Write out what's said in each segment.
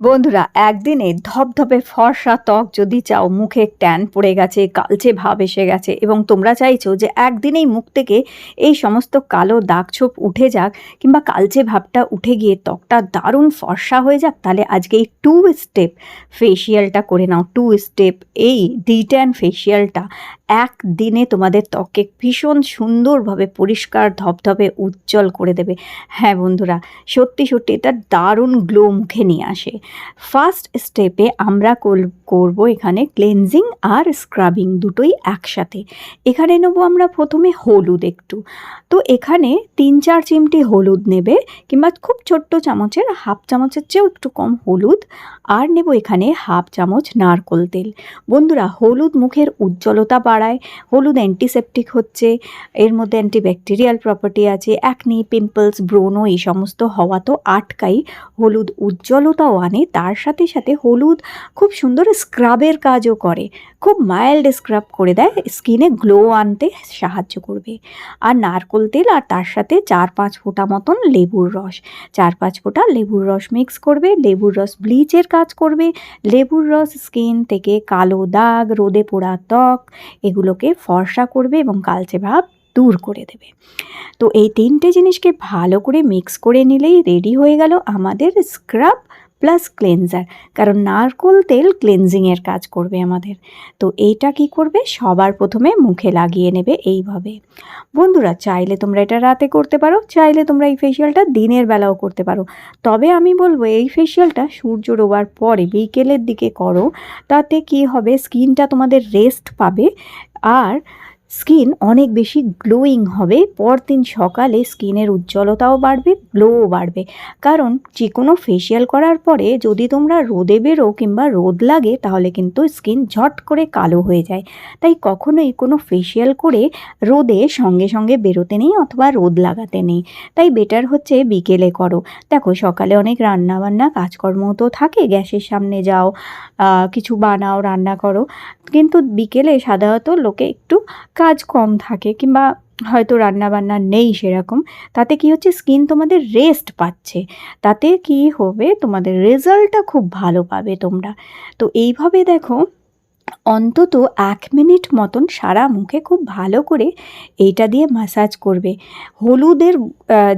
বন্ধুরা, একদিনে ধপধপে ফর্সা ত্বক যদি চাও, মুখে ট্যান পড়ে গেছে, কালচে ভাব এসে গেছে এবং তোমরা চাইছো যে একদিনেই মুখ থেকে এই সমস্ত কালো দাগ ছোপ উঠে যাক কিংবা কালচে ভাবটা উঠে গিয়ে ত্বকটা দারুণ ফর্সা হয়ে যাক, তাহলে আজকে এই টু স্টেপ ফেসিয়ালটা করে নাও। টু স্টেপ এই ডিট্যান ফেসিয়ালটা একদিনে তোমাদের ত্বককে ভীষণ সুন্দরভাবে পরিষ্কার, ধপধপে, উজ্জ্বল করে দেবে। হ্যাঁ বন্ধুরা, সত্যি সত্যি এটা দারুণ গ্লো মুখে নিয়ে আসে। ফার্স্ট স্টেপে আমরা করব এখানে ক্লেনজিং আর স্ক্রাবিং দুটোই একসাথে। এখানে নেব আমরা প্রথমে হলুদ একটু। তো এখানে তিন চার চিমটি হলুদ নেবে কিংবা খুব ছোট্ট চামচের, হাফ চামচের চেয়েও একটু কম হলুদ। আর নেব এখানে হাফ চামচ নারকোল তেল। বন্ধুরা, হলুদ মুখের উজ্জ্বলতা বাড়ায়, হলুদ অ্যান্টিসেপটিক হচ্ছে, এর মধ্যে অ্যান্টিব্যাকটেরিয়াল প্রপার্টি আছে অ্যাকনি পিম্পলস ব্রোনো এই সমস্ত হওয়া তো আটকাই হলুদ উজ্জ্বলতাও আনে। তার সাথে সাথে হলুদ খুব সুন্দর স্ক্রাবের কাজও করে। খুব মাইল্ড স্ক্রাব করে দেয় স্কিনে গ্লো আনতে সাহায্য করবে। আর নারকোল তেল আর তার সাথে চার পাঁচ ফোঁটা মতন লেবুর রস। চার পাঁচ ফোঁটা লেবুর রস মিক্স করবে, লেবুর রস ব্লিচের কাজ করবে। লেবুর রস স্কিন থেকে কালো দাগ, রোদে পোড়া ত্বক এগুলোকে ফর্সা করবে এবং কালচে ভাব দূর করে দেবে। তো এই তিনটে জিনিসকে ভালো করে মিক্স করে নিলেই রেডি হয়ে গেল আমাদের স্ক্রাব প্লাস ক্লেনজার কারণ নারকোল তেল ক্লেনজিংয়ের কাজ করবে আমাদের। তো এইটা কি করবে? সবার প্রথমে মুখে লাগিয়ে নেবে এইভাবে। বন্ধুরা, চাইলে তোমরা এটা রাতে করতে পারো, চাইলে তোমরা এই ফেসিয়ালটা দিনের বেলাও করতে পারো। তবে আমি বলব, এই ফেসিয়ালটা সূর্য ডোবার পরে বিকেলের দিকে করো, তাতে কি হবে? স্কিনটা তোমাদের রেস্ট পাবে। আর স্কিন অনেক বেশি গ্লোয়িং হবে, পরদিন সকালে স্কিনের উজ্জ্বলতাও বাড়বে, গ্লোও বাড়বে। কারণ যে কোনো ফেসিয়াল করার পরে যদি তোমরা রোদে বেরো কিংবা রোদ লাগে, তাহলে কিন্তু স্কিন ঝট করে কালো হয়ে যায়। তাই কখনোই কোনো ফেসিয়াল করে রোদে সঙ্গে সঙ্গে বেরোতে নেই অথবা রোদ লাগাতে নেই। তাই বেটার হচ্ছে বিকেলে করো। দেখো, সকালে অনেক রান্না বান্না কাজকর্ম তো থাকে, গ্যাসের সামনে যাও কিছু বানাও, রান্না করো। কিন্তু বিকেলে সাধারণত লোকে একটু কাজ কম থাকে কিংবা হয়তো রান্না বান্না নেই সেরকম, তাতে কি হচ্ছে স্কিন তোমাদের রেস্ট পাচ্ছে, তাতে কি হবে তোমাদের রেজাল্টটা খুব ভালো পাবে তোমরা। তো এইভাবে দেখো অন্তত এক মিনিট মতন সারা মুখে খুব ভালো করে এইটা দিয়ে মাসাজ করবে। হলুদের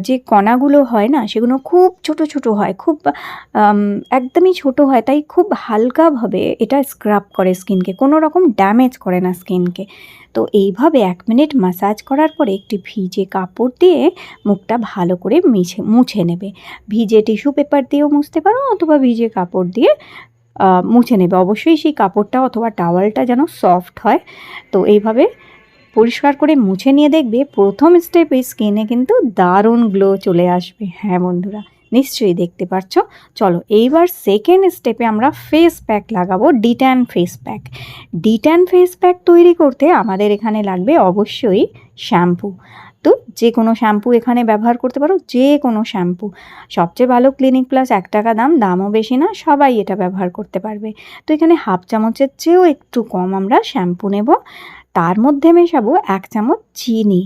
যে কণাগুলো হয় না, সেগুলো খুব ছোট ছোট হয়, খুব একদমই ছোট হয়, তাই খুব হালকাভাবে এটা স্ক্রাব করে স্কিনকে, কোনো রকম ড্যামেজ করে না স্কিনকে। তো এইভাবে এক মিনিট মাসাজ করার পরে একটি ভিজে কাপড় দিয়ে মুখটা ভালো করে মিছে, মুছে নেবে। ভিজে টিস্যু পেপার দিয়েও মুছতে পারো অথবা ভিজে কাপড় দিয়ে মুছে নেবে। অবশ্যই সেই কাপড়টা অথবা টাওয়ালটা যেন সফট হয়। তো এইভাবে পরিষ্কার করে মুছে নিয়ে দেখবে। প্রথম স্টেপে স্কিনে কিন্তু দারুণ গ্লো চলে আসবে। হ্যাঁ বন্ধুরা নিশ্চয়ই দেখতে পাচ্ছ চলো এইবার সেকেন্ড স্টেপে আমরা ফেস প্যাক লাগাবো detan face pack detan face pack তৈরি করতে আমাদের এখানে লাগবে অবশ্যই শ্যাম্পু তো যে কোনো শ্যাম্পু এখানে ব্যবহার করতে পারো, যে কোনো শ্যাম্পু সবচেয়ে ভালো ক্লিনিক প্লাস এক টাকা দাম, দামও বেশি না, সবাই এটা ব্যবহার করতে পারবে। তো এখানে হাফ চামচের চেয়েও একটু কম আমরা শ্যাম্পু নেব। তার মধ্যে মেশাবো এক চামচ চিনি।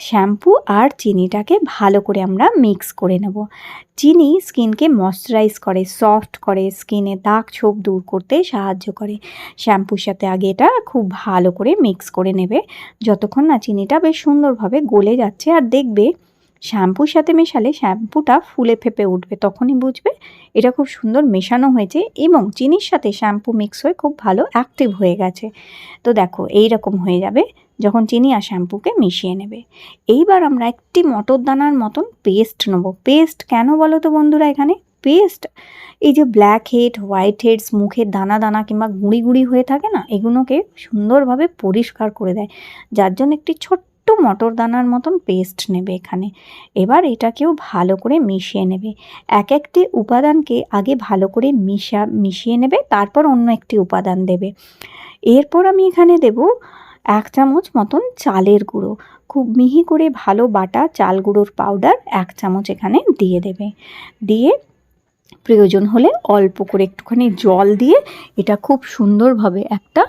শ্যাম্পু আর চিনিটাকে ভালো করে আমরা মিক্স করে নেব। চিনি স্কিনকে ময়শ্চারাইজ করে, সফট করে, স্কিনে দাগ ছোপ দূর করতে সাহায্য করে। শ্যাম্পুর সাথে আগে এটা খুব ভালো করে মিক্স করে নেবে। যতক্ষণ না চিনিটা বেশ সুন্দরভাবে গলে যাচ্ছে আর দেখবে শ্যাম্পুর সাথে মেশালে শ্যাম্পুটা ফুলে ফেপে উঠবে, তখনই বুঝবে এটা খুব সুন্দর মেশানো হয়েছে এবং চিনির সাথে শ্যাম্পু মিক্স হয়ে খুব ভালো অ্যাক্টিভ হয়ে গেছে। তো দেখো এই রকম হয়ে যাবে যখন চিনি আর শ্যাম্পুকে মিশিয়ে নেবে। এইবার আমরা একটি মটর দানার মতন পেস্ট নেব। পেস্ট কেন বলো তো বন্ধুরা এখানে? পেস্ট এই যে ব্ল্যাক হেড হোয়াইট হেডস মুখের দানা দানা কিংবা গুঁড়ি গুঁড়ি হয়ে থাকে না, এগুলোকে সুন্দরভাবে পরিষ্কার করে দেয়। যার জন্য একটি ছোট্ট মটর দানার মতন পেস্ট নেবে এখানে। এবার এটাকেও ভালো করে মিশিয়ে নেবে। এক একটি উপাদানকে আগে ভালো করে মিশা, মিশিয়ে নেবে, তারপর অন্য একটি উপাদান দেবে। এরপর আমি এখানে দেব এক চামচ মতন চালের গুঁড়ো। খুব মিহি করে ভালো বাটা চাল গুঁড়োর পাউডার এক চামচ এখানে দিয়ে দেবে। দিয়ে প্রয়োজন হলে অল্প করে একটুখানি জল দিয়ে এটা খুব সুন্দরভাবে একটা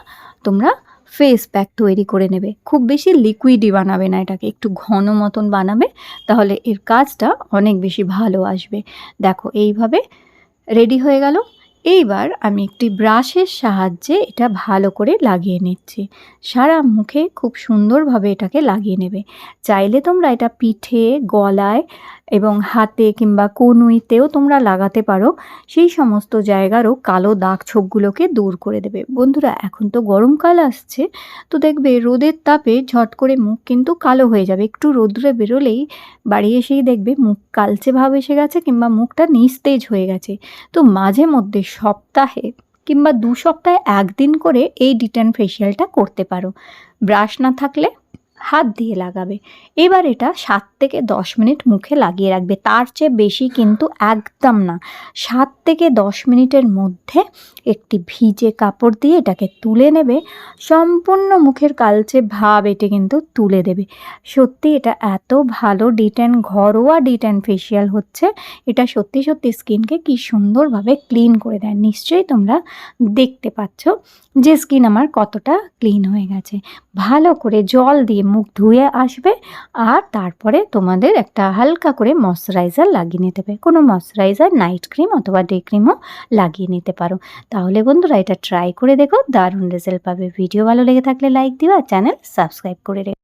তোমরা ফেস প্যাক তৈরি করে নেবে। খুব বেশি লিকুইডই বানাবে না এটাকে, একটু ঘন মতন বানাবে, তাহলে এর কাজটা অনেক বেশি ভালো আসবে। দেখো, এইভাবে রেডি হয়ে গেল। এইবার আমি একটি ব্রাশের সাহায্যে এটা ভালো করে লাগিয়ে নিচ্ছি। সারা মুখে খুব সুন্দরভাবে এটাকে লাগিয়ে নেবে। চাইলে তোমরা এটা পিঠে, গলায় এবং হাতে কিংবা কনুইতেও তোমরা লাগাতে পারো। সেই সমস্ত জায়গারও কালো দাগ ছোপগুলোকে দূর করে দেবে। বন্ধুরা, এখন তো গরমকাল আসছে, তো দেখবে রোদের তাপে ঝট করে মুখ কিন্তু কালো হয়ে যাবে। একটু রোদ্রে বেরোলেই বাড়ি এসেই দেখবে মুখ কালচে ভাব এসে গেছে কিংবা মুখটা নিস্তেজ হয়ে গেছে। তো মাঝে মধ্যে সপ্তাহে কিংবা দু সপ্তাহে একদিন করে এই ডিটেন ফেশিয়ালটা করতে পারো। ব্রাশ না থাকলে হাত দিয়ে লাগাবে। এবার এটা সাত থেকে দশ মিনিট মুখে লাগিয়ে রাখবে। তার চেয়ে বেশি কিন্তু একদম না। সাত থেকে দশ মিনিটের মধ্যে একটি ভিজে কাপড় দিয়ে এটাকে তুলে নেবে। সম্পূর্ণ মুখের কালচে ভাব এটি কিন্তু তুলে দেবে। সত্যি এটা এত ভালো ডিটেন, ঘরোয়া ডিটেন ফেশিয়াল হচ্ছে। এটা সত্যি সত্যি স্কিনকে কি সুন্দরভাবে ক্লিন করে দেয়। নিশ্চয়ই তোমরা দেখতে পাচ্ছ যে স্কিন আমার কতটা ক্লিন হয়ে গেছে। ভালো করে জল দিয়ে মুখ ধুয়ে আসবে আর তারপরে তোমাদের একটা হালকা করে ময়শ্চারাইজার লাগিয়ে নিতে হবে। কোনো ময়শ্চারাইজার নাইট ক্রিম অথবা ডে ক্রিমও লাগিয়ে নিতে পারো। তাহলে বন্ধুরা এটা ট্রাই করে দেখো, দারুণ রেজাল্ট পাবে। ভিডিও ভালো লেগে থাকলে লাইক দিও আর চ্যানেল সাবস্ক্রাইব করে রেখো।